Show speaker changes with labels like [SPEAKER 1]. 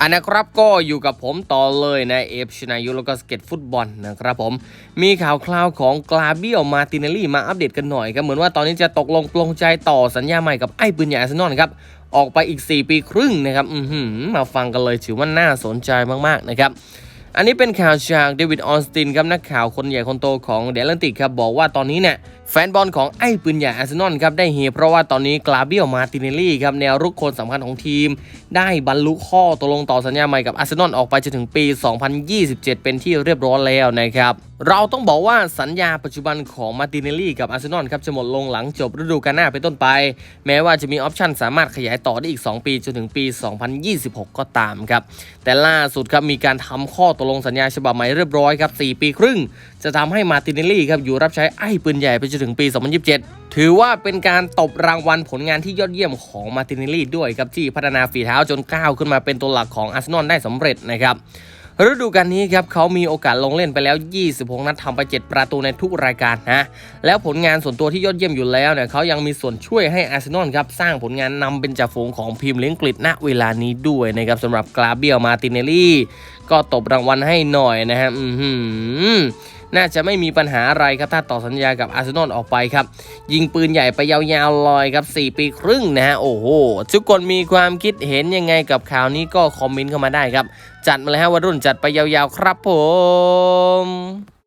[SPEAKER 1] อันนะครับก็อยู่กับผมต่อเลยนะเอฟชนายุแล้วก็สเก็ตฟุตบอลนะครับผมมีข่าวคราวของกลาเบียวมาติเนลลี่มาอัปเดตกันหน่อยครับเหมือนว่าตอนนี้จะตกลงปลงใจต่อสัญญาใหม่กับไอ้ปืนใหญ่อาร์เซนอลครับออกไปอีก 4 ปีครึ่งนะครับอือหือมาฟังกันเลยถือว่าน่าสนใจมากๆนะครับ อันนี้เป็นข่าวจากเดวิดออสตินครับนักข่าวคนใหญ่คนโตของเดลันติกครับบอกว่าตอนนี้เนี่ยแฟนบอลของไอ้ปืนใหญ่อาร์เซนอลครับได้เฮเพราะว่าตอนนี้กลาเบียลมาติเนลลี่ครับแนวรุกคนสำคัญของทีม ได้บรรลุข้อตกลงต่อสัญญาใหม่กับอาร์เซนอลออกไปจนถึงปี 2027 เป็นที่เรียบร้อยแล้วนะครับ เราต้องบอกว่าสัญญาปัจจุบันของมาติเนลลี่กับอาร์เซนอลครับจะหมดลงหลังจบฤดูกาลหน้าเป็นต้นไป แม้ว่าจะมีออปชั่นสามารถขยายต่อได้อีก 2 ปีจนถึงปี 2026 ก็ตามครับ แต่ล่าสุดครับมีการทำข้อตกลงสัญญาฉบับใหม่เรียบร้อยครับ 4 ปีครึ่ง จะทำให้มาติเนลลี่ครับอยู่รับใช้ไอ้ปืนใหญ่ไปจนถึงปี 2027 ถือว่าเป็นการตบรางวัลผลงานที่ยอดเยี่ยมของมาติเนลลี่ด้วยครับที่พัฒนาฝีเท้าจนก้าวขึ้นมาเป็นตัวหลักของอาร์เซนอลได้สำเร็จนะครับ ฤดูกาลนี้ครับเขามีโอกาสลงเล่นไปแล้ว 26 นัดทำไป 7 ประตูในทุกรายการนะแล้วผลงานส่วนตัวที่ยอดเยี่ยมอยู่แล้วเนี่ยเขายังมีส่วนช่วยให้อาร์เซนอลครับสร้างผลงานนำเป็นจ่าฝูงของพรีเมียร์ลีกอังกฤษณเวลานี้ด้วยนะครับสำหรับกราเบียลมาติเนลลี่ ก็ตบรางวัลให้หน่อยนะฮะอืม น่าจะไม่มีปัญหาอะไรครับถ้าต่อสัญญากับอาร์เซนอลออกไปครับ ยิงปืนใหญ่ไปยาวๆลอยครับ 4 ปีครึ่งนะฮะ โอ้โห ทุกคนมีความคิดเห็นยังไงกับข่าวนี้ก็คอมเมนต์เข้ามาได้ครับ จัดมาเลยฮะวัยรุ่นจัดไปยาวๆครับผม